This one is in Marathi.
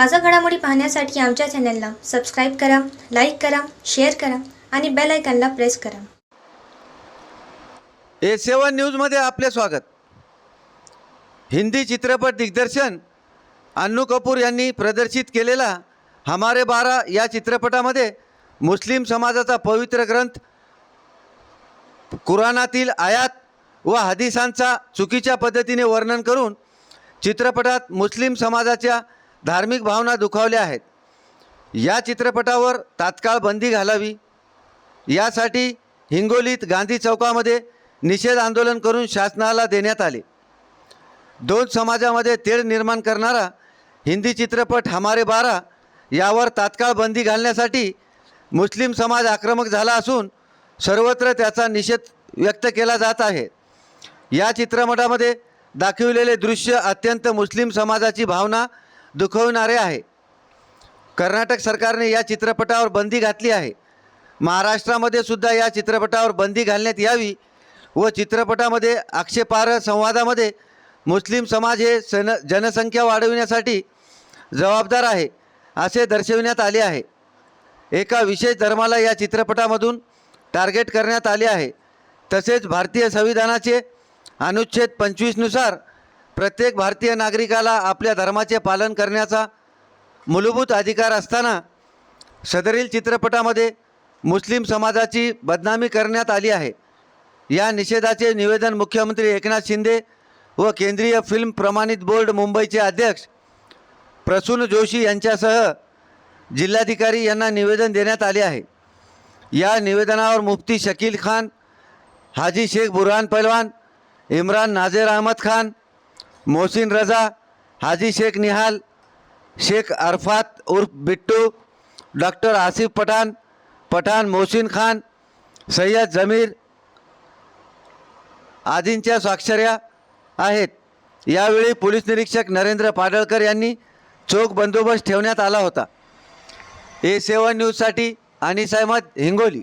ताजा घडामोडी पाहण्यासाठी आमच्या चॅनलला सबस्क्राईब करा लाईक करा शेअर करा आणि बेल आयकॉनला प्रेस करा. ए सेवन न्यूजमध्ये आपले स्वागत. हिंदी चित्रपट दिग्दर्शन अन्नू कपूर यांनी प्रदर्शित केलेला हमारे बारा या चित्रपटामध्ये मुस्लिम समाजाचा पवित्र ग्रंथ कुराणातील आयात व हदिसांचा चुकीच्या पद्धतीने वर्णन करून चित्रपटात मुस्लिम समाजाच्या धार्मिक भावना दुखावल्या आहेत. या चित्रपटावर तात्काळ बंदी घालावी. यासाठी हिंगोलीत गांधी चौकामध्ये निषेध आंदोलन करून शासनाला देण्यात आले. दोन समाजामध्ये तेढ निर्माण करणारा हिंदी चित्रपट हमारे बारा यावर तात्काळ बंदी घालण्यासाठी मुस्लिम समाज आक्रमक झाला असून सर्वत्र त्याचा निषेध व्यक्त केला जात आहे. या चित्रपटामध्ये दाखविलेले दृश्य अत्यंत मुस्लिम समाजाची भावना दुखवणारे आहे. कर्नाटक सरकारने या चित्रपटावर बंदी घातली आहे. महाराष्ट्रामध्ये सुद्धा या चित्रपटावर बंदी घालण्यात यावी व चित्रपटामध्ये आक्षेपार्ह संवादामध्ये मुस्लिम समाज हे सन जनसंख्या वाढविण्यासाठी जबाबदार आहे असे दर्शविण्यात आले आहे. एका विशेष धर्माला या चित्रपटामधून टार्गेट करण्यात आले आहे. तसेच भारतीय संविधानाचे अनुच्छेद पंचवीसनुसार प्रत्येक भारतीय नागरिकाला आपल्या धर्माचे पालन करण्याचा मूलभूत अधिकार असताना सदरील चित्रपटामध्ये मुस्लिम समाजाची बदनामी करण्यात आली आहे. या निषेधाचे निवेदन मुख्यमंत्री एकनाथ शिंदे व केंद्रीय फिल्म प्रमाणित बोर्ड मुंबईचे अध्यक्ष प्रसून जोशी यांच्यासह जिल्हाधिकारी यांना निवेदन देण्यात आले आहे. या निवेदनावर मुफ्ती शकील खान हाजी शेख बुरहान पहलवान इम्रान नाझेर अहमद खान मोहसिन रजा हाजी शेख निहाल शेख अरफात उर्फ बिट्टू डॉक्टर आसिफ पठाण पठाण मोहसिन खान सय्यद जमीर आदींच्या स्वाक्षऱ्या आहेत. यावेळी पोलीस निरीक्षक नरेंद्र पाडळकर यांनी चोख बंदोबस्त ठेवण्यात आला होता. ए सेवन न्यूजसाठी अनिस अहमद हिंगोली.